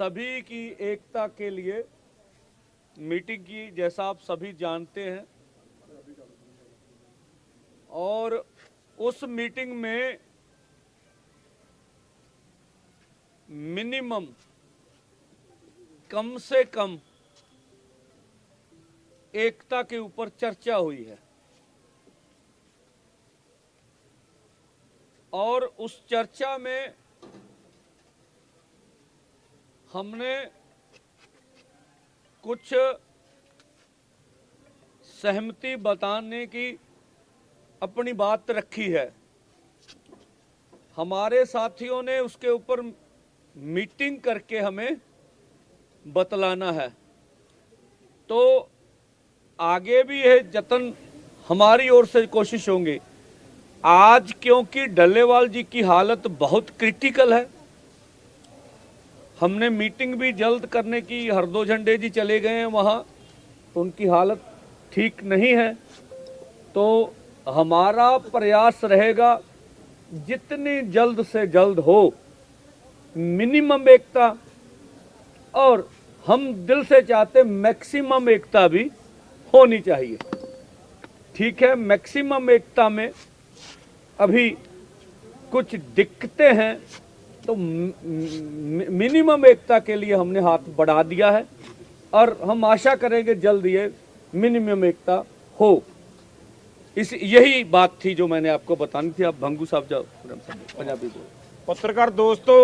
सभी की एकता के लिए मीटिंग की, जैसा आप सभी जानते हैं। और उस मीटिंग में मिनिमम कम से कम एकता के ऊपर चर्चा हुई है। और उस चर्चा में हमने कुछ सहमति बताने की अपनी बात रखी है। हमारे साथियों ने उसके ऊपर मीटिंग करके हमें बतलाना है। तो आगे भी यह जतन हमारी ओर से कोशिश होंगी। आज क्योंकि डल्लेवाल जी की हालत बहुत क्रिटिकल है हमने मीटिंग भी जल्द करने की हरदो झंडे जी चले गए हैं वहाँ तो उनकी हालत ठीक नहीं है तो हमारा प्रयास रहेगा जितनी जल्द से जल्द हो, मिनिमम एकता, और हम दिल से चाहते मैक्सिमम एकता भी होनी चाहिए। ठीक है, मैक्सिमम एकता में अभी कुछ दिक्कतें हैं तो मि- मि- मिनिमम एकता के लिए हमने हाथ बढ़ा दिया है और हम आशा करेंगे जल्द ये मिनिमम एकता हो इस यही बात थी जो मैंने आपको बतानी थी आप भंगू साहब जाओ पंजाबी बोलो ਪੱਤਰਕਾਰ ਦੋਸਤੋ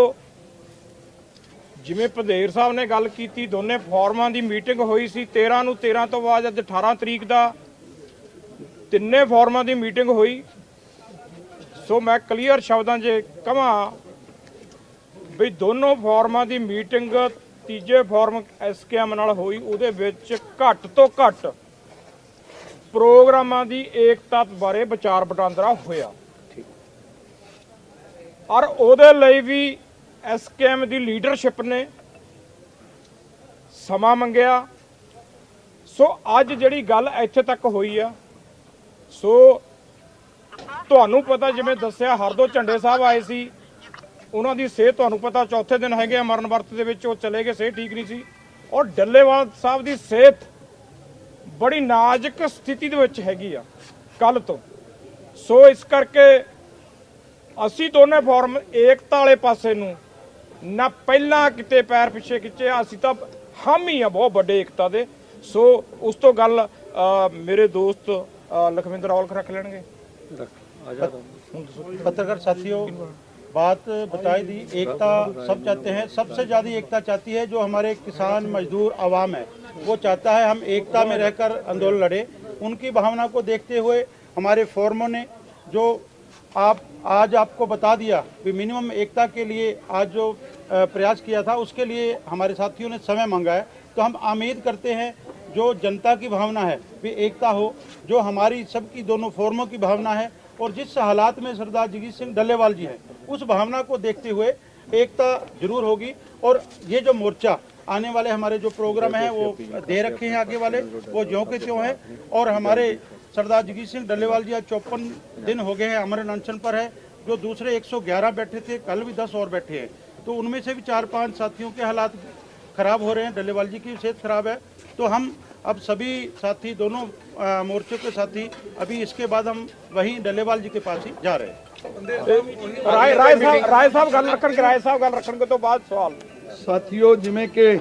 ਜਿਵੇਂ ਭਦੇਰ ਸਾਹਿਬ ਨੇ ਗੱਲ ਕੀਤੀ ਦੋਨੇ ਫੋਰਮਾਂ ਦੀ ਮੀਟਿੰਗ ਹੋਈ ਸੀ 13 ਨੂੰ 13 ਤੋਂ ਬਾਅਦ ਅੱਜ 18 ਤਰੀਕ ਦਾ ਤਿੰਨੇ ਫੋਰਮਾਂ ਦੀ ਮੀਟਿੰਗ ਹੋਈ ਸੋ ਮੈਂ ਕਲੀਅਰ ਸ਼ਬਦਾਂ 'ਚ ਕਹਾਂ ਵੀ ਦੋਨੋਂ ਫੋਰਮਾਂ ਦੀ ਮੀਟਿੰਗ ਤੀਜੇ ਫੋਰਮ ਐਸਕੇਐਮ ਨਾਲ ਹੋਈ, ਉਹਦੇ ਵਿੱਚ ਘੱਟ ਤੋਂ ਘੱਟ ਪ੍ਰੋਗਰਾਮਾਂ ਦੀ ਏਕਤਾ ਬਾਰੇ ਵਿਚਾਰ ਵਟਾਂਦਰਾ ਹੋਇਆ। ਔਰ ਉਹਦੇ ਲਈ ਵੀ ਐਸਕੇਐਮ ਦੀ ਲੀਡਰਸ਼ਿਪ ਨੇ ਸਮਾਂ ਮੰਗਿਆ। ਸੋ ਅੱਜ ਜਿਹੜੀ ਗੱਲ ਇੱਥੇ ਤੱਕ ਹੋਈ ਆ, ਸੋ ਤੁਹਾਨੂੰ ਪਤਾ ਜਿਵੇਂ ਦੱਸਿਆ, ਹਰਦੋ ਝੰਡੇ ਸਾਹਿਬ ਆਏ ਸੀ ਉਹਨਾਂ ਦੀ ਸਿਹਤ ਤੁਹਾਨੂੰ ਪਤਾ ਚੌਥੇ ਦਿਨ ਹੈਗੇ ਆ ਮਰਨ ਵਰਤ ਦੇ ਵਿੱਚ ਉਹ ਚਲੇ ਗਏ ਸਿਹਤ ਠੀਕ ਨਹੀਂ ਸੀ। ਔਰ ਡੱਲੇਵਾਲ ਸਾਹਿਬ ਦੀ ਸਿਹਤ ਬੜੀ ਨਾਜ਼ੁਕ ਸਥਿਤੀ ਦੇ ਵਿੱਚ ਹੈਗੀ ਆ ਕੱਲ ਤੋਂ। ਸੋ ਇਸ ਕਰਕੇ ਅਸੀਂ ਦੋਨੇ ਫਾਰਮ ਏਕਤਾ ਵਾਲੇ ਪਾਸੇ ਨੂੰ ਨਾ ਪਹਿਲਾਂ ਕਿਤੇ ਪੈਰ ਪਿੱਛੇ ਖਿੱਚੇ ਅਸੀਂ ਤਾਂ ਹਮ ਹੀ ਆ ਬਹੁਤ ਵੱਡੇ ਏਕਤਾ ਦੇ। ਸੋ ਉਸ ਤੋਂ ਗੱਲ ਮੇਰੇ ਦੋਸਤ ਲਖਵਿੰਦਰ ਔਲਖ ਰੱਖ ਲੈਣਗੇ। ਪੱਤਰਕਾਰ ਸਾਥੀਓ बात बताई दी, एकता सब चाहते हैं, सबसे ज़्यादा एकता चाहती है जो हमारे किसान मजदूर आवाम है। वो चाहता है हम एकता में रहकर आंदोलन लड़े। उनकी भावना को देखते हुए हमारे फोरमों ने जो आप, आज आपको बता दिया कि मिनिमम एकता के लिए आज जो प्रयास किया था, उसके लिए हमारे साथियों ने समय मांगा है। तो हम उम्मीद करते हैं जो जनता की भावना है भी एकता हो, जो हमारी सबकी दोनों फोरमों की भावना है और जिस हालात में सरदार जगजीत सिंह डल्लेवाल जी हैं उस भावना को देखते हुए एकता ज़रूर होगी। और ये जो मोर्चा आने वाले हमारे जो प्रोग्राम हैं, वो दे रखे हैं आगे वाले, वो ज्यों के त्यों हैं। और हमारे सरदार जगजीत सिंह डल्लेवाल जी आज चौपन दिन हो गए हैं, अमर अनशन पर है, जो दूसरे 111 बैठे थे, कल भी 10 और बैठे हैं। तो उनमें से भी चार पाँच साथियों के हालात खराब हो रहे हैं डल्लेवाल जी की सेहत खराब है। तो हम अब सभी साथी, दोनों मोर्चों के साथी, अभी इसके बाद हम वहीं डल्लेवाल जी के पास ही जा रहे हैं। ਰਾਏ ਰਾਏ ਸਾਹਿਬ ਰਾਏ ਸਾਹਿਬ ਗੱਲ ਰੱਖਣਗੇ ਰਾਏ ਸਾਹਿਬ ਗੱਲ ਰੱਖਣਗੇ ਤੋਂ ਬਾਅਦ ਸਵਾਲ। ਸਾਥੀਓ ਜਿਵੇਂ ਕਿ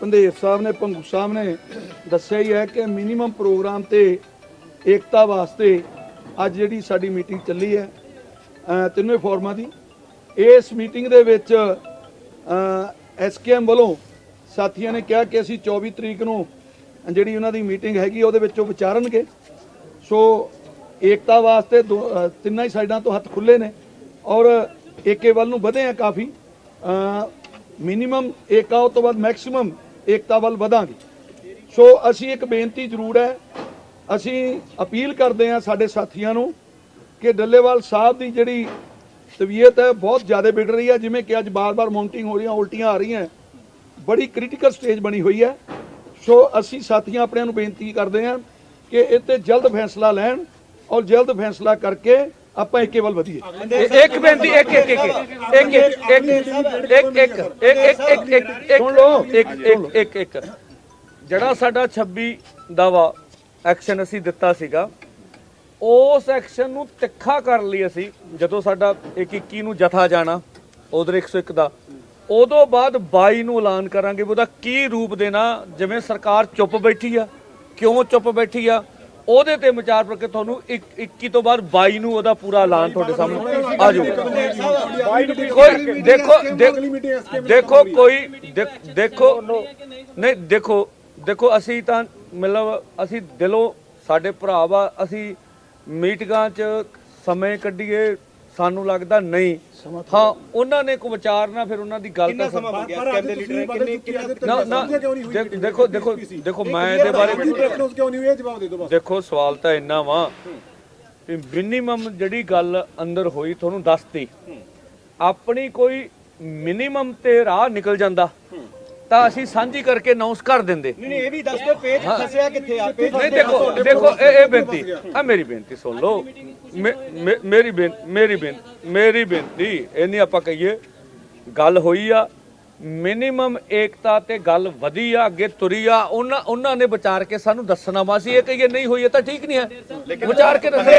ਪੰਦੇਰ ਸਾਹਿਬ ਨੇ ਪੰਗੂ ਸਾਹਿਬ ਨੇ ਦੱਸਿਆ ਹੀ ਹੈ ਕਿ ਮਿਨੀਮਮ ਪ੍ਰੋਗਰਾਮ ਤੇ ਏਕਤਾ ਵਾਸਤੇ ਅੱਜ ਜਿਹੜੀ ਸਾਡੀ ਮੀਟਿੰਗ ਚੱਲੀ ਹੈ ਅ, ਤਿੰਨੇ ਫੋਰਮਾਂ ਦੀ। ਇਸ ਮੀਟਿੰਗ ਦੇ ਵਿੱਚ ਐਸਕੇਐਮ ਵੱਲੋਂ ਸਾਥੀਆਂ ਨੇ ਕਿਹਾ ਕਿ ਅਸੀਂ 24 ਤਰੀਕ ਨੂੰ ਜਿਹੜੀ ਉਹਨਾਂ ਦੀ ਮੀਟਿੰਗ ਹੈਗੀ ਉਹਦੇ ਵਿੱਚ ਉਹ ਵਿਚਾਰਨਗੇ। ਸੋ ਏਕਤਾ ਵਾਸਤੇ ਦੋ- ਤਿੰਨਾਂ ਹੀ ਸਾਈਡਾਂ ਤੋਂ ਹੱਥ ਖੁੱਲੇ ਨੇ ਔਰ ਏਕੇ ਵੱਲ ਨੂੰ ਵਧੇ ਆ ਕਾਫੀ। ਮਿਨੀਮਮ ਏਕਾ ਉਹ ਤੋਂ ਬਾਅਦ ਮੈਕਸਿਮਮ ਏਕਤਾ ਵੱਲ ਵਧਾਂਗੇ। ਸੋ ਅਸੀਂ ਇੱਕ ਬੇਨਤੀ ਜ਼ਰੂਰ ਹੈ, ਅਸੀਂ ਅਪੀਲ ਕਰਦੇ ਹਾਂ ਸਾਡੇ ਸਾਥੀਆਂ ਨੂੰ ਕਿ ਡੱਲੇਵਾਲ ਸਾਹਿਬ ਦੀ ਜਿਹੜੀ ਤਬੀਅਤ ਹੈ, ਬਹੁਤ ਜ਼ਿਆਦਾ ਵਿਗੜ ਰਹੀ ਹੈ, ਜਿਵੇਂ ਕਿ ਅੱਜ ਬਾਰ-ਬਾਰ ਮਾਊਂਟਿੰਗ ਹੋ ਰਹੀਆਂ, ਉਲਟੀਆਂ ਆ ਰਹੀਆਂ। ਬੜੀ ਕ੍ਰਿਟੀਕਲ ਸਟੇਜ ਬਣੀ ਹੋਈ ਹੈ। ਸੋ ਅਸੀਂ ਸਾਥੀਆਂ ਆਪਣਿਆਂ ਨੂੰ ਬੇਨਤੀ ਕਰਦੇ ਹਾਂ ਕਿ ਇਹ ਤੇ ਜਲਦ ਫੈਸਲਾ ਲੈਣ। ਔਰ ਜਲਦ ਫੈਸਲਾ ਕਰਕੇ ਆਪਾਂ ਏਕੇ ਵੱਲ ਵਧੀਏ ਇੱਕ ਬੇਨਤੀ ਇੱਕ ਇੱਕ ਇੱਕ ਇੱਕ ਇੱਕ ਇੱਕ ਇੱਕ ਇੱਕ ਇੱਕ ਇੱਕ ਇੱਕ ਇੱਕ ਸੁਣ ਲਓ। ਇੱਕ ਇੱਕ ਇੱਕ ਇੱਕ ਜਿਹੜਾ ਸਾਡਾ 26 ਦਾ ਵਾ ਐਕਸ਼ਨ ਅਸੀਂ ਦਿੱਤਾ ਸੀਗਾ ਉਸ ਐਕਸ਼ਨ ਨੂੰ ਤਿੱਖਾ ਕਰਨ ਲਈ ਅਸੀਂ ਜਦੋਂ ਸਾਡਾ 121 ਨੂੰ ਜਥਾ ਜਾਣਾ ਉਧਰ 101 ਦਾ ਉਦੋਂ ਬਾਅਦ 22 ਨੂੰ ਐਲਾਨ ਕਰਾਂਗੇ ਉਹਦਾ ਕੀ ਰੂਪ ਦੇਣਾ ਜਿਵੇਂ ਸਰਕਾਰ ਚੁੱਪ ਬੈਠੀ ਆ ਕਿਉਂ ਚੁੱਪ ਬੈਠੀ ਆ ਉਹਦੇ ਤੇ ਵਿਚਾਰ ਕਰਕੇ ਤੁਹਾਨੂੰ ਇੱਕ- 21 ਤੋਂ ਬਾਅਦ 22 ਨੂੰ ਉਹਦਾ ਪੂਰਾ ਐਲਾਨ ਤੁਹਾਡੇ ਸਾਹਮਣੇ ਆ ਜਾਊਗਾ ਕੋਈ ਦੇਖੋ ਦੇਖ- ਕੋਈ ਦੇਖ- ਦੇਖੋ ਨਹੀਂ ਦੇਖੋ ਦੇਖੋ ਅਸੀਂ ਤਾਂ ਮਤਲਬ ਅਸੀਂ ਦਿਲੋਂ ਸਾਡੇ ਭਰਾ ਵਾ ਅਸੀਂ ਮੀਟਿੰਗਾਂ 'ਚ ਸਮੇਂ ਕੱਢੀਏ ਸਾਨੂੰ ਲੱਗਦਾ ਨਹੀਂ। ਹਾਂ ਉਹਨਾਂ ਨੇ ਕੋ ਵਿਚਾਰਨਾ ਫਿਰ ਉਹਨਾਂ ਦੀ ਗੱਲ ਤਾਂ ਸਮ- ਨਾ ਨਾ ਦੇਖ- ਦੇਖੋ ਦੇਖੋ ਦੇਖੋ ਮੈਂ ਇਹਦੇ ਬਾਰੇ ਕਿਉਂ ਨਹੀਂ ਇਹ ਜਵਾਬ ਦੇ ਦਿਓ ਬਸ। ਦੇਖੋ ਸਵਾਲ ਤਾਂ ਇੰਨਾ ਵਾ ਵੀ ਮਿਨੀਮਮ ਜਿਹੜੀ ਗੱਲ ਅੰਦਰ ਹੋਈ ਤੁਹਾਨੂੰ ਦੱਸਤੀ। ਆਪਣੀ ਕੋਈ ਮਿਨੀਮਮ ਤੇ ਰਾਹ ਨਿਕਲ ਜਾਂਦਾ। ਤਾਂ ਅਸੀਂ ਸਾਂਝੀ ਕਰਕੇ ਅਨਾਉਂਸ ਕਰ ਦਿੰਦੇ। ਨਹੀਂ ਨਹੀਂ ਇਹ ਵੀ ਦੱਸ ਦਿਓ ਪੇਜ ਫਸਿਆ ਕਿੱਥੇ ਆ? ਪੇਜ ਨਹੀਂ ਦੇਖੋ ਦੇਖੋ ਇਹ ਇਹ ਬੇਨਤੀ। ਆ ਮੇਰੀ ਬੇਨਤੀ ਸੁਣ ਲਓ। ਮੇਰੀ ਮੇਰੀ ਬੇਨ ਮੇਰੀ ਬੇਨਤੀ ਇਹ ਨਹੀਂ ਆਪਾਂ ਕਹੀਏ ਗੱਲ ਹੋਈ ਆ ਮਿਨੀਮਮ ਏਕਤਾ ਤੇ ਗੱਲ ਵਧੀ ਆ ਅੱਗੇ ਤੁਰੀ ਆ ਉਹਨਾਂ ਉਹਨਾਂ ਨੇ ਵਿਚਾਰ ਕੇ ਸਾਨੂੰ ਦੱਸਣਾ ਵਾ। ਸੀ ਇਹ ਕਹੀਏ ਨਹੀਂ ਹੋਈ ਤਾਂ ਠੀਕ ਨਹੀਂ ਹੈ। ਵਿਚਾਰ ਕੇ ਦੱਸੋ।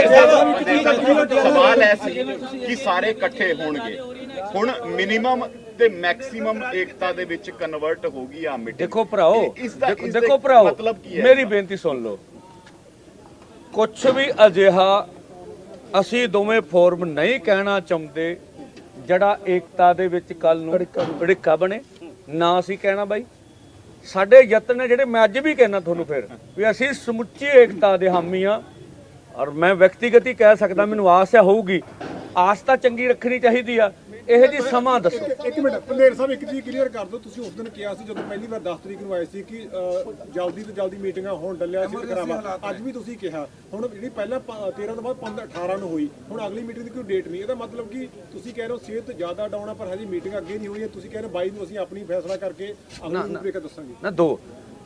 ਸਵਾਲ ਐ ਸੀ ਕਿ ਸਾਰੇ ਇਕੱਠੇ ਹੋਣਗੇ। ਹੁਣ ਮਿਨੀਮਮ ਤੇ ਮੈਕਸਿਮਮ ਏਕਤਾ ਦੇ ਵਿੱਚ ਕਨਵਰਟ ਹੋ ਗਈ ਆ ਮੀਟਿੰਗ ਦੇਖੋ ਭਰਾਓ ਇਸ ਦਾ- ਦੇਖੋ- ਭਰਾਓ ਮਤਲਬ ਕੀ ਹੈ? ਮੇਰੀ ਬੇਨਤੀ ਸੁਣ ਲਓ। ਕੁਝ ਵੀ ਅਜਿਹਾ ਅਸੀਂ ਦੋਵੇਂ ਫੋਰਮ ਨਹੀਂ ਕਹਿਣਾ ਚਾਹੁੰਦੇ ਜਿਹੜਾ ਏਕਤਾ ਦੇ ਵਿੱਚ ਕੱਲ ਨੂੰ ਅੜਿੱਕਾ ਬਣੇ। ਨਾ ਅਸੀਂ ਕਹਿਣਾ ਬਾਈ। ਸਾਡੇ ਯਤਨ ਨੇ ਜਿਹੜੇ ਮੈਂ ਅੱਜ ਵੀ ਕਹਿਣਾ ਤੁਹਾਨੂੰ ਫਿਰ ਵੀ ਅਸੀਂ ਸਮੁੱਚੀ ਏਕਤਾ ਦੇ ਹਾਮੀ ਆ। ਔਰ ਮੈਂ ਵਿਅਕਤੀਗਤ ਹੀ ਕਹਿ ਸਕਦਾ ਮੈਨੂੰ ਆਸ ਹੈ ਹੋਊਗੀ। ਆਸ ਤਾਂ ਚੰਗੀ ਰੱਖਣੀ ਚਾਹੀਦੀ ਆ। ਇਹ ਜੀ ਸਮਾਂ ਦੱਸੋ। ਇੱਕ ਮਿੰਟ ਪੰਦੇਰ ਸਾਹਿਬ ਇੱਕ ਚੀਜ਼ ਕਲੀਅਰ ਕਰ ਦਿਓ। ਤੁਸੀਂ ਉਸ ਦਿਨ ਕਿਹਾ ਸੀ ਜਦੋਂ ਪਹਿਲੀ ਵਾਰ 10 ਤਰੀਕ ਨੂੰ ਆਏ ਸੀ ਕਿ ਜਲਦੀ ਤੋਂ ਜਲਦੀ ਮੀਟਿੰਗਾਂ ਹੋਣ ਡੱਲਿਆ ਸੀ ਟਕਰਾਵਾ ਅੱਜ ਵੀ ਤੁਸੀਂ ਕਿਹਾ। ਹੁਣ ਜਿਹੜੀ ਪਹਿਲਾਂ ਪ- 13 ਤੋਂ ਬਾਅਦ 15 18 ਨੂੰ ਹੋਈ ਹੁਣ ਅਗਲੀ ਮੀਟਿੰਗ ਦੀ ਕੋਈ ਡੇਟ ਨਹੀਂ। ਇਹਦਾ ਮਤਲਬ ਕਿ ਤੁਸੀਂ ਕਹਿ ਰਹੇ ਹੋ ਸਿਹਤ ਜ਼ਿਆਦਾ ਡਾਊਨ ਆ ਪਰ ਹਜੇ ਮੀਟਿੰਗ ਅੱਗੇ ਨਹੀਂ ਹੋਈ ਹੈ। ਤੁਸੀਂ ਕਹਿ ਰਹੇ ਹੋ 22 ਨੂੰ ਅਸੀਂ ਆਪਣੀ ਫੈਸਲਾ ਕਰਕੇ ਅਗਲੀ ਰੂਪਰੇਖਾ ਦੱਸਾਂਗੇ। ਨਾ ਦੋ।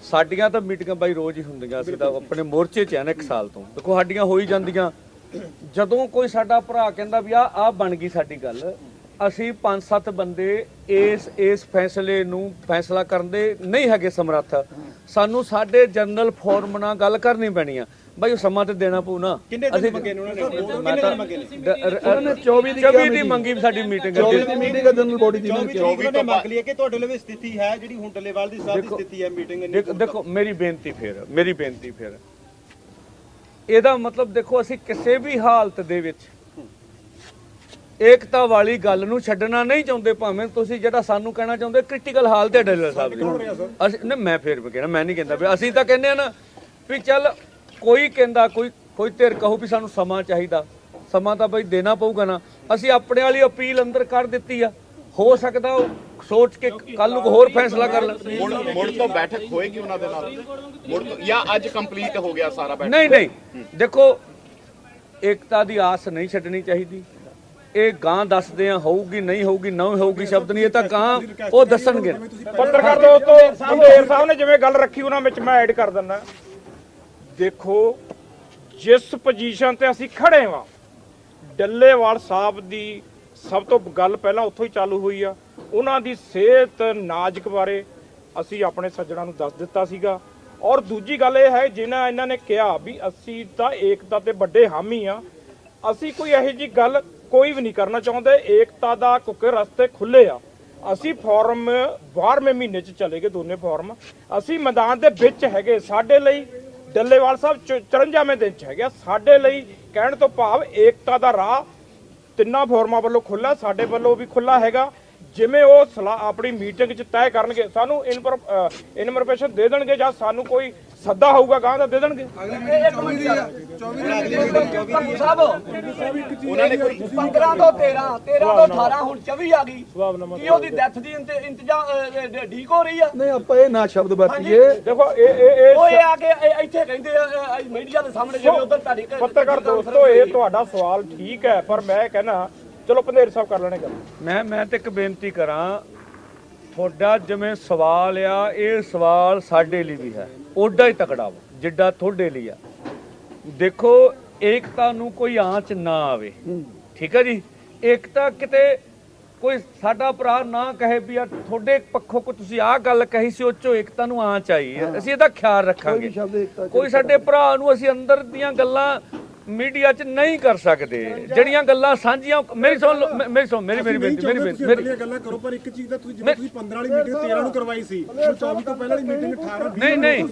ਸਾਡੀਆਂ ਤਾਂ ਮੀਟਿੰਗਾਂ ਬਾਈ ਰੋਜ਼ ਹੀ ਹੁੰਦੀਆਂ ਅਸੀਂ ਤਾਂ ਆਪਣੇ ਮੋਰਚੇ 'ਚ ਆ ਨਾ ਇੱਕ ਸਾਲ ਤੋਂ। ਦੇਖੋ ਸਾਡੀਆਂ ਹੋ ਹੀ ਜਾਂਦੀਆਂ। ਜਦੋਂ ਕੋਈ ਸਾਡਾ ਭਰਾ ਕਹਿੰਦਾ ਵੀ ਆ ਆ ਬਣ ਗਈ ਸਾਡੀ ਗੱਲ ਅਸੀਂ ਪੰਜ ਸੱਤ ਬੰਦੇ ਇਸ ਇਸ ਫੈਸਲੇ ਨੂੰ ਫੈਸਲਾ ਕਰਨ ਦੇ ਨਹੀਂ ਹੈਗੇ ਸਮਰੱਥ। ਸਾਨੂੰ ਸਾਡੇ ਜਨਰਲ ਫੋਰਮ ਨਾਲ ਗੱਲ ਕਰਨੀ ਪੈਣੀ ਆ। ਬਾਈ ਉਹ ਸਮਾਂ ਤੇ ਦੇਣਾ ਪਊ ਨਾ। ਕਿੰਨੇ ਦਿਨ ਮੰਗੇ ਨੇ ਉਹਨਾਂ ਨੇ? ਕਿੰਨੇ ਦਿਨ ਮੰਗੇ ਨੇ? ਉਹਨਾਂ ਨੇ 24 ਦੀ 24 ਦੀ ਮੰਗੀ ਵੀ ਸਾਡੀ ਮੀਟਿੰਗ 24 ਦੀ ਮੀਟਿੰਗ ਹੈ ਜਨਰਲ ਬੋਡੀ ਦੀ ਚੌਵੀ ਤਰੀਕ ਨੂੰ ਨੇ ਮੰਗ ਲਈ ਹੈ ਕਿ ਤੁਹਾਡੇ ਲਈ ਵੀ ਸਥਿਤੀ ਹੈ ਜਿਹੜੀ ਹੁਣ ਟੱਲੇਵਾਲ ਦੀ ਸਾਹਿਬ ਦੀ ਸਥਿਤੀ ਹੈ ਮੀਟਿੰਗ ਨਹੀਂ ਦੇਖੋ ਦੇਖੋ ਮੇਰੀ ਬੇਨਤੀ ਫਿਰ ਮੇਰੀ ਬੇਨਤੀ ਫਿਰ। ਇਹਦਾ ਮਤਲਬ ਦੇਖੋ ਅਸੀਂ ਕਿਸੇ ਵੀ ਹਾਲਤ ਦੇ ਵਿੱਚ ਏਕਤਾ ਵਾਲੀ ਗੱਲ ਨੂੰ ਛੱਡਣਾ ਨਹੀਂ ਚਾਹੁੰਦੇ ਭਾਵੇਂ ਤੁਸੀਂ ਜਿਹੜਾ ਸਾਨੂੰ ਕਹਿਣਾ ਚਾਹੁੰਦੇ ਕ੍ਰਿਟੀਕਲ ਹਾਲਤ ਹੈ ਡੱਲਰ ਸਾਹਿਬ ਦੀ ਅਸੀਂ ਨਹੀਂ ਮੈਂ ਫੇਰ ਵੀ ਕਹਿਣਾ ਮੈਂ ਨਹੀਂ ਕਹਿੰਦਾ ਵੀ ਅਸੀਂ ਤਾਂ ਕਹਿੰਦੇ ਆ ਨਾ ਵੀ ਚੱਲ ਕੋਈ ਕਹਿੰਦਾ ਕੋਈ ਕੋਈ ਧਿਰ ਕਹੂ ਵੀ ਸਾਨੂੰ ਸਮਾਂ ਚਾਹੀਦਾ। ਸਮਾਂ ਤਾਂ ਬਈ ਦੇਣਾ ਪਊਗਾ ਨਾ। ਅਸੀਂ ਆਪਣੇ ਵਾਲੀ ਅਪੀਲ ਅੰਦਰ ਕਰ ਦਿੱਤੀ ਆ। ਹੋ ਸਕਦਾ ਉਹ ਸੋਚ ਕੇ ਕੱਲ ਨੂੰ ਹੋਰ ਫੈਸਲਾ ਕਰ ਲੈਣ ਮੁੜ ਮੁੜ ਤੋਂ ਬੈਠਕ ਹੋਏਗੀ ਉਹਨਾਂ ਦੇ ਨਾਲ? ਮੁੜ ਤੋਂ ਜਾਂ ਅੱਜ ਕੰਪਲੀਟ ਹੋ ਗਿਆ ਸਾਰਾ ਬੈਠਕ? ਨਹੀਂ ਨਹੀਂ। ਦੇਖੋ ਏਕਤਾ ਦੀ ਆਸ ਨਹੀਂ ਛੱਡਣੀ ਚਾਹੀਦੀ। ਇਹ ਗਾਂ ਦੱਸਦੇ ਆ, ਹੋਊਗੀ, ਨਹੀਂ ਹੋਊਗੀ, ਨਾ ਹੋਊਗੀ ਸ਼ਬਦ ਨਹੀਂ, ਇਹ ਤਾਂ ਗਾਂ ਉਹ ਦੱਸਣਗੇ। ਪੱਤਰਕਾਰ ਦੋਸਤੋ ਪੰਦੇਰ ਸਾਹਿਬ ਨੇ ਜਿਵੇਂ ਗੱਲ ਰੱਖੀ, ਉਹਨਾਂ ਵਿੱਚ ਮੈਂ ਐਡ ਕਰ ਦਿੰਦਾ। ਦੇਖੋ, ਜਿਸ ਪੋਜੀਸ਼ਨ ਤੇ ਅਸੀਂ ਖੜੇ ਵਾਂ, ਡੱਲੇਵਾਲ ਸਾਹਿਬ ਦੀ ਸਭ ਤੋਂ ਗੱਲ ਪਹਿਲਾਂ ਉੱਥੋਂ ਹੀ ਚਾਲੂ ਹੋਈ ਆ। ਉਹਨਾਂ ਦੀ ਸਿਹਤ ਨਾਜ਼ੁਕ ਬਾਰੇ ਅਸੀਂ ਆਪਣੇ ਸੱਜਣਾ ਨੂੰ ਦੱਸ ਦਿੱਤਾ ਸੀਗਾ। ਔਰ ਦੂਜੀ ਗੱਲ ਇਹ ਹੈ, ਜਿਨ੍ਹਾਂ ਇਹਨਾਂ ਨੇ ਕਿਹਾ ਵੀ ਅਸੀਂ ਤਾਂ ਏਕਤਾ ਤੇ ਵੱਡੇ ਹਾਮੀ ਆ, ਅਸੀਂ ਕੋਈ ਇਹੋ ਜੀ ਗੱਲ ਕੋਈ ਵੀ ਨਹੀਂ ਕਰਨਾ ਚਾਹੁੰਦੇ। ਏਕਤਾ ਦਾ ਕਿਉਂਕਿ ਰਸਤੇ ਖੁੱਲੇ ਆ। ਅਸੀਂ ਫੋਰਮ 12ਵੇਂ ਮਹੀਨੇ ਚ ਚਲੇ ਗਏ ਦੋਨੇ ਫੋਰਮ। ਅਸੀਂ ਮੈਦਾਨ ਦੇ ਵਿੱਚ ਹੈਗੇ ਸਾਡੇ ਲਈ। ਡੱਲੇਵਾਲ ਸਾਹਿਬ 54ਵੇਂ ਦਿਨ ਚ ਹੈਗੇ ਸਾਡੇ ਲਈ ਕਹਿਣ ਤੋਂ ਭਾਵ ਏਕਤਾ ਦਾ ਰਾਹ ਤਿੰਨਾਂ ਫੋਰਮਾਂ ਵੱਲੋਂ ਖੁੱਲਾ ਸਾਡੇ ਵੱਲੋਂ ਵੀ ਖੁੱਲਾ ਹੈਗਾ। ਜਿਵੇਂ ਉਹ ਸਲਾਹ ਆਪਣੀ ਮੀਟਿੰਗ 'ਚ ਤੈਅ ਕਰਨਗੇ, ਸਾਨੂੰ ਇਨਫੋਰਮੇਸ਼ਨ ਦੇ ਦੇਣਗੇ ਜਾਂ ਸਾਨੂੰ ਕੋਈ ਸੱਦਾ ਹੋਊਗਾ ਗਾਂ ਦਾ ਦੇ ਦੇਣਗੇ ਉਹਨਾਂ ਨੇ ਕੋਈ 15 ਤੋਂ 13 13 ਤੋਂ 18 ਹੁਣ 24 ਆ ਗਈ। ਕੀ ਉਹਦੀ ਡੈਥ ਦੀ ਇੰਤ- ਇੰਤਜ਼ਾਮ ਢੀਕ ਹੋ ਰਹੀ ਆ? ਨਹੀਂ ਆਪਾਂ ਇਹ ਨਾ ਸ਼ਬਦ ਵਰਤੀਏ। ਦੇਖੋ ਇਹ ਇਹ ਇਹ ਉਹ ਇਹ ਆ ਕੇ ਇਹ ਇੱਥੇ ਕਹਿੰਦੇ ਆ ਮੀਡੀਆ ਦੇ ਸਾਹਮਣੇ ਜਿਹੜੇ ਉਧਰ ਤੁਹਾਡੀ ਪੱਤਰਕਾਰ ਦੋਸਤੋ ਇਹ ਤੁਹਾਡਾ ਸਵਾਲ ਠੀਕ ਹੈ ਪਰ ਮੈਂ ਕਹਿੰਦਾ ਚਲੋ ਪੰਧੇਰ ਸਾਹਿਬ ਕਰ ਲੈਣੇ ਗੱਲ। ਮੈਂ ਮੈਂ ਤੇ ਇੱਕ ਬੇਨਤੀ ਕਰਾਂ ਤੁਹਾਡਾ ਜਿਵੇਂ ਸਵਾਲ ਆ ਇਹ ਸਵਾਲ ਸਾਡੇ ਲਈ ਵੀ ਹੈ। ਓਡਾ ਹੀ ਤਕੜਾ ਵਾ ਜਿੱਡਾ ਤੁਹਾਡੇ ਲਈ ਆ। ਦੇਖੋ ਏਕਤਾ ਨੂੰ ਕੋਈ ਆਂਚ ਨਾ ਆਵੇ। ਠੀਕ ਹੈ ਜੀ? ਏਕਤਾ ਕਿਤੇ ਕੋਈ ਸਾਡਾ ਭਰਾ ਨਾ ਕਹੇ ਵੀ ਆ ਤੁਹਾਡੇ ਪੱਖੋਂ ਕੋ ਤੁਸੀਂ ਆਹ ਗੱਲ ਕਹੀ ਸੀ ਉਹ ਚੋਂ ਏਕਤਾ ਨੂੰ ਆਂਚ ਆਈ ਹੈ। ਅਸੀਂ ਇਹਦਾ ਖਿਆਲ ਰੱਖਾਂਗੇ। ਕੋਈ ਸਾਡੇ ਭਰਾ ਨੂੰ ਅਸੀਂ ਅੰਦਰ ਦੀਆਂ ਗੱਲਾਂ ਮੀਡੀਆ 'ਚ ਨਹੀਂ ਕਰ ਸਕਦੇ। ਜਿਹੜੀਆਂ ਗੱਲਾਂ ਸਾਂਝੀਆਂ ਮੇਰੀ ਸੁਣ ਮੇਰੀ ਸੁਣ ਮੇਰੀ ਮੇਰੀ ਬੇਨਤੀ ਮੇਰੀ ਬੇਨਤੀ ਮੇਰੀ ਗੱਲਾਂ ਕਰੋ ਪਰ ਇੱਕ ਚੀਜ਼ ਦਾ ਤੁਸੀਂ ਜਿਵੇਂ ਤੁਸੀਂ 15 ਵਾਲੀ ਮੀਟਿੰਗ 13 ਨੂੰ ਕਰਵਾਈ ਸੀ ਹੁਣ 24 ਤੋਂ ਪਹਿਲਾਂ ਵਾਲੀ ਮੀਟਿੰਗ 18 20 ਨਹੀਂ ਨਹੀਂ।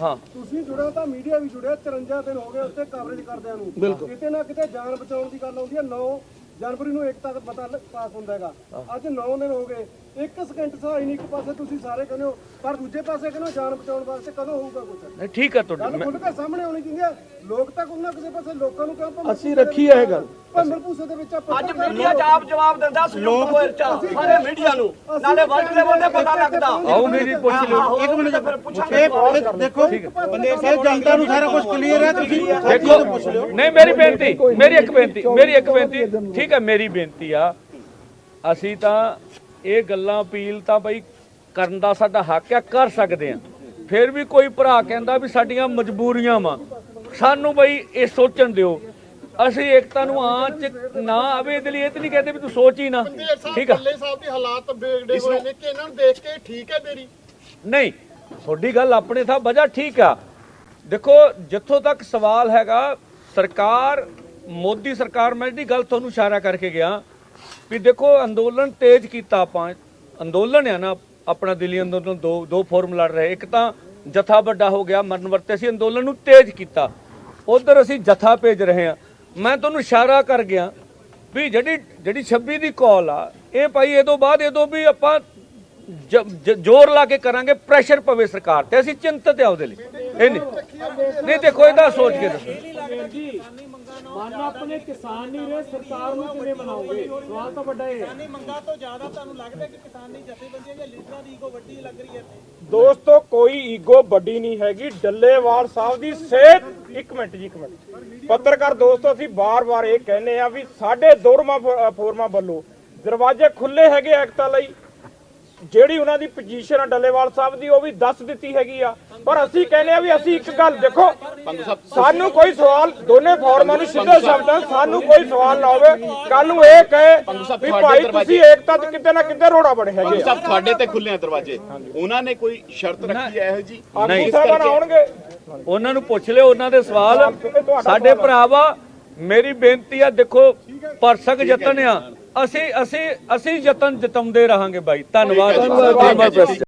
ਹਾਂ। ਤੁਸੀਂ ਜੁੜਿਆ ਤਾਂ ਮੀਡੀਆ ਵੀ ਜੁੜਿਆ 53 ਦਿਨ ਹੋ ਗਏ ਉੱਤੇ ਕਵਰੇਜ ਕਰਦਿਆਂ ਨੂੰ। ਕਿਤੇ ਨਾ ਕਿਤੇ ਜਾਨ ਬਚਾਉਣ ਦੀ ਗੱਲ ਆਉਂਦੀ ਹੈ 9 ਜਨਵਰੀ ਨੂੰ ਇੱਕ ਤੱਕ ਪਤਾ ਪਾਸ ਹੁੰਦਾ ਹੈਗਾ। ਅੱਜ 9 ਦਿਨ ਹੋ ਗਏ ਇੱਕ ਸਕਿੰਟ ਸਹਾਈ ਨਹੀਂ ਇੱਕ ਪਾਸੇ ਤੁਸੀਂ ਸਾਰੇ ਕਹਿੰਦੇ ਹੋ ਪਰ ਦੂਜੇ ਪਾਸੇ ਕਹਿੰਦੇ ਹੋ ਜਾਨ ਬਚਾਉਣ ਵਾਸਤੇ ਕਦੋਂ ਹੋਊਗਾ ਕੁਝ ਨਹੀਂ, ਠੀਕ ਹੈ ਤੁਹਾਡੀ ਖੁੱਲ ਕੇ ਸਾਹਮਣੇ ਆਉਣੀ ਹੈ? ਲੋਕ ਤਾਂ ਕੋਈ ਨਾ ਕਿਸੇ ਪਾਸੇ ਲੋਕਾਂ ਨੂੰ ਕਿਉਂ ਭੰਬਲ ਅਸੀਂ ਰੱਖੀ ਹੈ ਇਹ ਗੱਲ। ਭੰਬਲ ਭੂਸੇ ਦੇ ਵਿੱਚ ਆਪਾਂ ਅੱਜ ਮੀਡੀਆ ਚ ਆਪ ਜਵਾਬ ਦਿੰਦਾ ਮੋਰਚਾ ਸਾਰੇ ਮੀਡੀਆ ਨੂੰ। ਨਾਲੇ ਵਰਲਡ ਲੈਵਲ ਤੇ ਪਤਾ ਲੱਗਦਾ। ਆਓ ਮੇਰੀ ਪੁੱਛ ਲਿਓ। ਇੱਕ ਮਿੰਟ ਫਿਰ ਪੁੱਛਾਂਗੇ ਇਹ ਦੇਖੋ ਪੰਦੇਰ ਸਾਹਿਬ ਜਨਤਾ ਨੂੰ ਸਾਰਾ ਕੁਝ ਕਲੀਅਰ ਹੈ ਤੁਸੀਂ ਦੇਖੋ ਨਹੀਂ ਮੇਰੀ ਬੇਨਤੀ ਮੇਰੀ ਇੱਕ ਬੇਨਤੀ ਮੇਰੀ ਇੱਕ ਬੇਨਤੀ ਠੀਕ ਹੈ ਮੇਰੀ ਬੇਨਤੀ ਆ। ਅਸੀਂ ਤਾਂ ਇਹ ਗੱਲਾਂ ਅਪੀਲ ਤਾਂ ਬਈ ਕਰਨ ਦਾ ਸਾਡਾ ਹੱਕ ਆ ਕਰ ਸਕਦੇ ਆ। ਫਿਰ ਵੀ ਕੋਈ ਭਰਾ ਕਹਿੰਦਾ ਵੀ ਸਾਡੀਆਂ ਮਜਬੂਰੀਆਂ ਵਾ। ਸਾਨੂੰ ਬਈ ਇਹ ਸੋਚਣ ਦਿਓ। ਅਸੀਂ ਏਕਤਾ ਨੂੰ ਆਂਚ ਨਾ ਆਵੇ ਇਹਦੇ ਲਈ ਇਹ ਤੇ ਨਹੀਂ ਕਹਿੰਦੇ ਵੀ ਤੂੰ ਸੋਚ ਹੀ ਨਾ। ਠੀਕ ਆ? ਸਾਹਿਬ ਦੀ ਹਾਲਾਤ ਵਿਗੜੇ ਹੋਏ ਨੇ ਕਿ ਇਹਨਾਂ ਨੂੰ ਦੇਖ ਕੇ ਠੀਕ ਹੈ ਮੇਰੀ ਨਹੀਂ ਤੁਹਾਡੀ ਗੱਲ ਆਪਣੇ ਥਾਂ ਵਜ੍ਹਾ ਠੀਕ ਆ। ਦੇਖੋ ਜਿੱਥੋਂ ਤੱਕ ਸਵਾਲ ਹੈਗਾ ਸਰਕਾਰ ਮੋਦੀ ਸਰਕਾਰ ਮੈਂ ਜਿਹੜੀ ਗੱਲ ਤੁਹਾਨੂੰ ਇਸ਼ਾਰਾ ਕਰਕੇ ਗਿਆ ਵੀ ਦੇਖੋ ਅੰਦੋਲਨ ਤੇਜ਼ ਕੀਤਾ ਆਪਾਂ। ਅੰਦੋਲਨ ਆ ਨਾ, ਆਪਣਾ ਦਿੱਲੀ ਅੰਦੋਲਨ ਦੋ ਦੋ ਫੋਰਮ ਲੜ ਰਹੇ। ਇੱਕ ਤਾਂ ਜਥਾ ਵੱਡਾ ਹੋ ਗਿਆ, ਮਰਨ ਵਰਤੇ ਅਸੀਂ ਅੰਦੋਲਨ ਨੂੰ ਤੇਜ਼ ਕੀਤਾ। ਉਧਰ ਅਸੀਂ ਜਥਾ ਭੇਜ ਰਹੇ ਹਾਂ ਮੈਂ ਤੁਹਾਨੂੰ ਇਸ਼ਾਰਾ ਕਰ ਗਿਆ ਵੀ ਜਿਹੜੀ ਜਿਹੜੀ 26 ਦੀ ਕਾਲ ਆ, ਇਹ ਭਾਈ ਇਹ ਤੋਂ ਬਾਅਦ ਇਹ ਤੋਂ ਵੀ ਆਪਾਂ ਜ- ਜ- ਜ਼ੋਰ ਲਾ ਕੇ ਕਰਾਂਗੇ ਪ੍ਰੈਸ਼ਰ ਪਵੇ ਸਰਕਾਰ ਤੇ। ਅਸੀਂ ਚਿੰਤਤ ਆ ਉਹਦੇ ਲਈ। ਇਹ ਨਹੀਂ ਨਹੀਂ ਦੇਖੋ, ਇਹਦਾ ਸੋਚ ਕੇ ਦੱਸੋ। ਮਨ ਆਪਣੇ ਕਿਸਾਨ ਨਹੀਂ ਰਹੇ ਸਰਕਾਰ ਨੂੰ ਕਿਵੇਂ ਮਨਾਓਗੇ ਸਵਾਲ ਤਾਂ ਵੱਡਾ ਇਹ ਹੈ। ਮੰਗਾ ਤੋਂ ਜ਼ਿਆਦਾ ਤੁਹਾਨੂੰ ਲੱਗਦਾ ਕਿ ਕਿਸਾਨੀ ਜਥੇਬੰਦੀਆਂ ਜਾਂ ਲੀਡਰਾਂ ਦੀ ਈਗੋ ਵੱਡੀ ਲੱਗ ਰਹੀ ਹੈ ਦੋਸਤੋ ਕੋਈ ਈਗੋ ਵੱਡੀ ਨਹੀਂ ਹੈਗੀ। ਡੱਲੇਵਾਲ ਸਾਹਿਬ ਦੀ ਸਿਹਤ ਇੱਕ ਮਿੰਟ ਜੀ ਇੱਕ ਮਿੰਟ। ਪੱਤਰਕਾਰ ਦੋਸਤੋ ਅਸੀਂ ਬਾਰ-ਬਾਰ ਇਹ ਕਹਿੰਦੇ ਆ ਵੀ ਸਾਡੇ ਦੋਰਮਾ ਫੋਰਮਾਂ ਵੱਲੋਂ ਦਰਵਾਜ਼ੇ ਖੁੱਲੇ ਹੈਗੇ ਐਕਟਾਂ ਲਈ। ਜਿਹੜੀ ਉਹਨਾਂ ਦੀ ਪੋਜੀਸ਼ਨ ਆ ਡੱਲੇਵਾਲ ਸਾਹਿਬ ਦੀ ਉਹ ਵੀ ਦੱਸ ਦਿੱਤੀ ਹੈਗੀ ਆ। ਪਰ ਅਸੀਂ ਕਹਿੰਦੇ ਆ ਵੀ ਅਸੀਂ ਇੱਕ ਗੱਲ ਦੇਖੋ ਸਾਨੂੰ ਕੋਈ ਸਵਾਲ ਦੋਨੇ ਫੋਰਮਾਂ ਨੂੰ ਸਿੱਧੇ ਸ਼ਬਦਾਂ ਸਾਨੂੰ ਕੋਈ ਸਵਾਲ ਨਾ ਹੋਵੇ। ਕੱਲ ਨੂੰ ਇਹ ਕਹੇ ਵੀ ਭਾਈ ਤੁਸੀਂ ਏਕਤਾ 'ਚ ਕਿਤੇ ਨਾ ਕਿਤੇ ਰੋੜਾ ਬੜੇ ਹੈਗੇ ਆ। ਸਭ ਤੁਹਾਡੇ ਤੇ ਖੁੱਲੇ ਆ ਦਰਵਾਜ਼ੇ। ਉਹਨਾਂ ਨੇ ਕੋਈ ਸ਼ਰਤ ਰੱਖੀ ਹੈ ਇਹੋ ਜੀ ਸਾਹਿਬਾਨ ਆਉਣਗੇ। ਉਹਨਾਂ ਨੂੰ ਪੁੱਛ ਲਿਓ ਉਹਨਾਂ ਦੇ ਸਵਾਲ। ਸਾਡੇ ਭਰਾਵਾ ਮੇਰੀ ਬੇਨਤੀ ਆ ਦੇਖੋ ਪਰਸਕ ਯਤਨ ਆ। ਅਸੀਂ ਅਸੀਂ ਅਸੀਂ ਯਤਨ ਜਤਾਉਂਦੇ ਰਹਾਂਗੇ ਬਾਈ। ਧੰਨਵਾਦ।